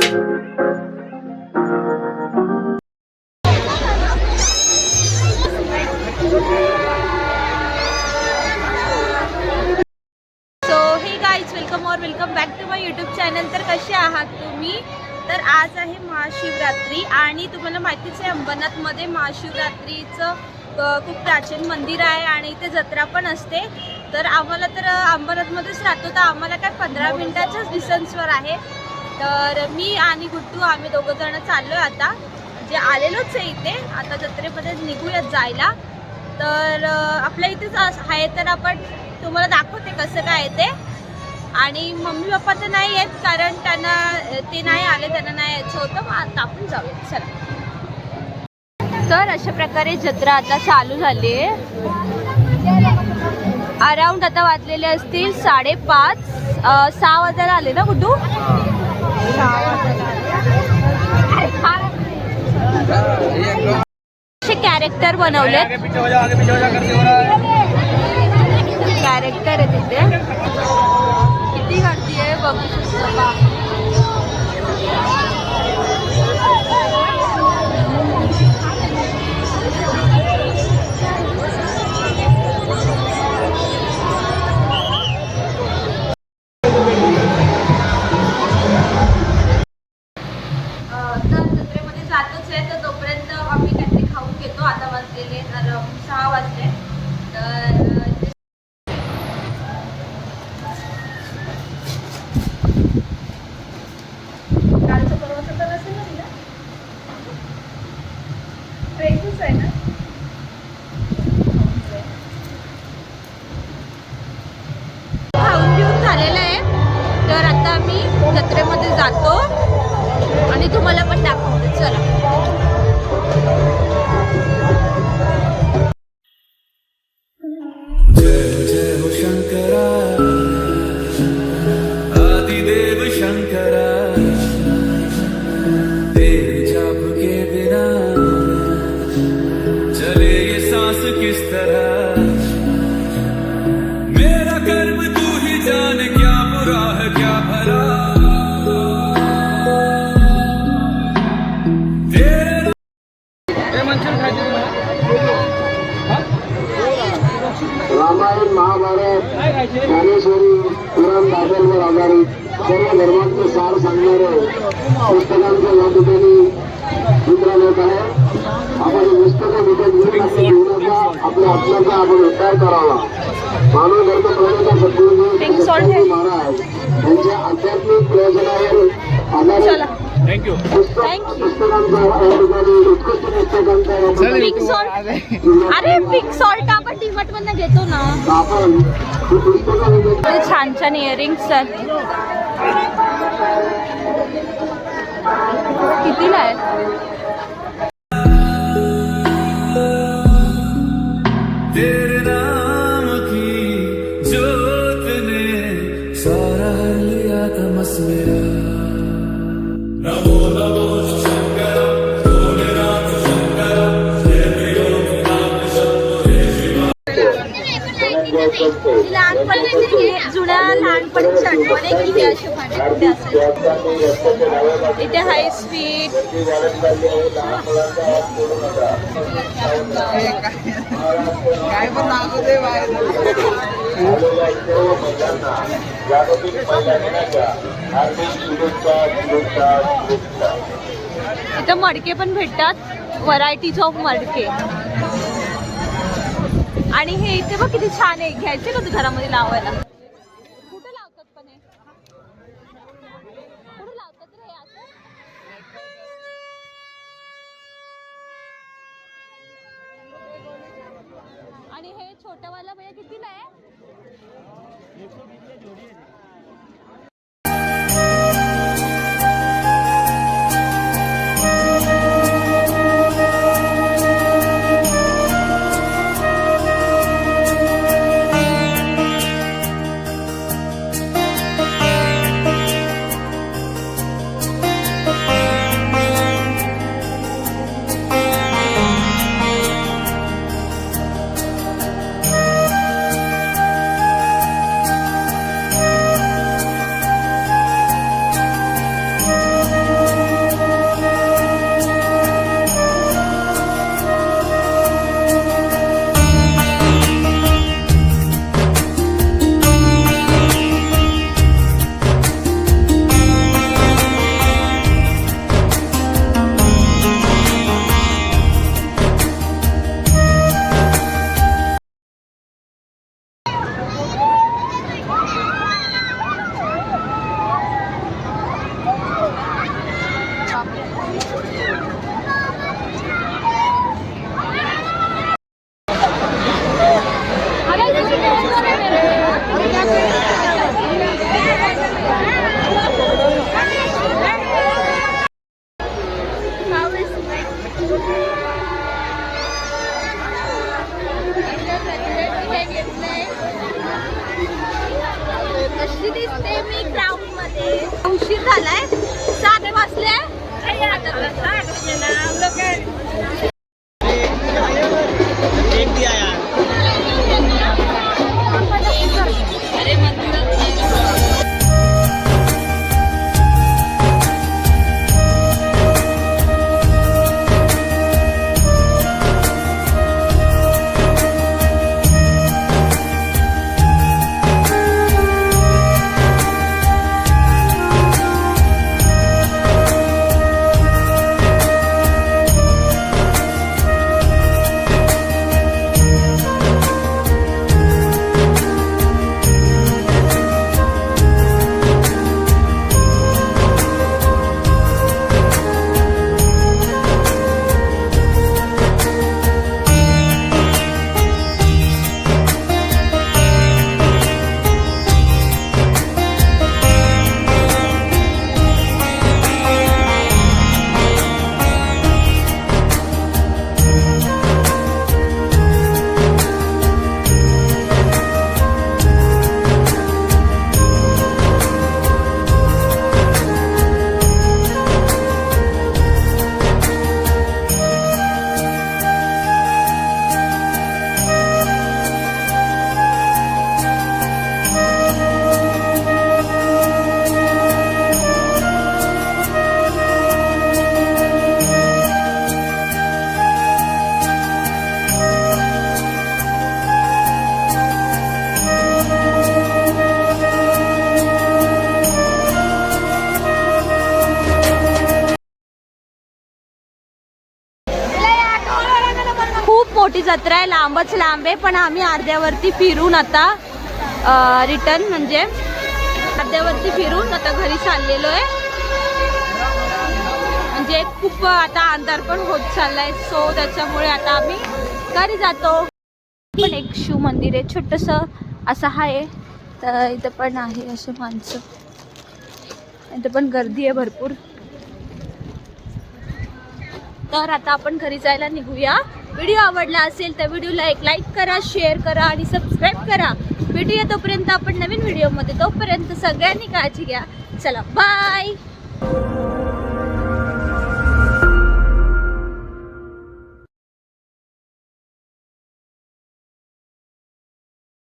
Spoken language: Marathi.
सो हे गाईज वेलकम और welcome back to my YouTube channel तर कसे आहात तुम्ही? तर आज आहे महाशिवरात्री आणि तुम्हाला माहितीच आहे अंबरनाथमध्ये महाशिवरात्रीचं खूप प्राचीन मंदिर आहे आणि इथे जत्रा पण असते. तर आम्हाला तर अंबरनाथमध्येच राहतो. तर आम्हाला काय पंधरा मिनिटाच्याच डिस्टन्सवर आहे. तर मी आणि गुड्डू आम्ही दोघं जण चाललो आहे आता. जे आलेलोच आहे इथे. आता जत्रेमध्ये निघूयात जायला. तर आपल्या इथेच आहे तर आपण तुम्हाला दाखवते कसं काय ते. आणि मम्मी पप्पा तर नाही आहेत कारण त्यांना ते नाही आले त्यांना नाही यायचं होतं. मग आता आपण जाऊया. चला. तर अशा प्रकारे जत्रा आता चालू झाली आहे. अराऊंड आता वाजलेले असतील साडेपाच. सहा वाजायला आले ना गुड्डू? कॅरेक्टर बनवलेत. कॅरेक्टर आहे तिथे. किती गर्दी आहे बघू शकता. वाजले. तर कालचं परवाचं तर असेल ना? तिला ट्रेनच आहे ना? खाऊन पिऊन झालेलं आहे. तर आता आम्ही जत्रेमध्ये जातो. आणि तुम्हाला पण दाखवते. चला. आधारित सर्व धर्मांचे सार सांगणारे पुस्तकांचं या ठिकाणी वितरण होत आहे. आपण ही पुस्तकं विकत घेऊन आपल्या आपण उद्धार करावा. मानव धर्म प्रवर्तक सद्गुरुजी महाराज यांच्या आध्यात्मिक प्रयोजनावर आधारित पुस्तक. पुस्तकांचा या ठिकाणी उत्कृष्ट पुस्तकांचा अरे पिंक सॉल्ट आपण डीमार्ट मधनं घेतो ना. आपण ही पुस्तकं विकत ते छान छान इयरिंग्स आहेत. कितीला आहे तेरे नाम की जोत ने सारा हर लिया तमस मेरा नमो नमो लहानपणी जुन्या लहानपणीची आठवण आहे की हे असे भांडे असायचे इथे हाय स्पीड इथं मडके पण भेटतात व्हरायटीज ऑफ मडके. आणि हे इथे बघ किती छान आहे. घ्यायचे का तू घरामध्ये लावायला? कुठे लावतात पण हे? कुठे लावतात रे असं? आणि हे छोटंवाला भैया कितीला आहे? मी ग्राउंडमध्ये उशीर झालाय. साधे बसले जत्रा आहे लांबच लांब आहे पण आम्ही अर्ध्यावरती फिरून आता रिटर्न म्हणजे अर्ध्यावरती फिरून आता घरी चाललेलो आहे. म्हणजे खूप आता अंधार पण होत चाललाय सो त्याच्यामुळे आता आम्ही घरी जातो. पण एक शिव मंदिर आहे छोटस असं आहे. तर इथं पण आहे असे माणसं. इथं पण गर्दी आहे भरपूर. तर आता आपण घरी जायला निघूया. व्हिडिओ आवडला असेल तर व्हिडिओला एक लाईक करा शेअर करा आणि सबस्क्राईब करा. भेटूया तोपर्यंत आपण नवीन व्हिडिओमध्ये. तोपर्यंत सगळ्यांनी काळजी घ्या. चला बाय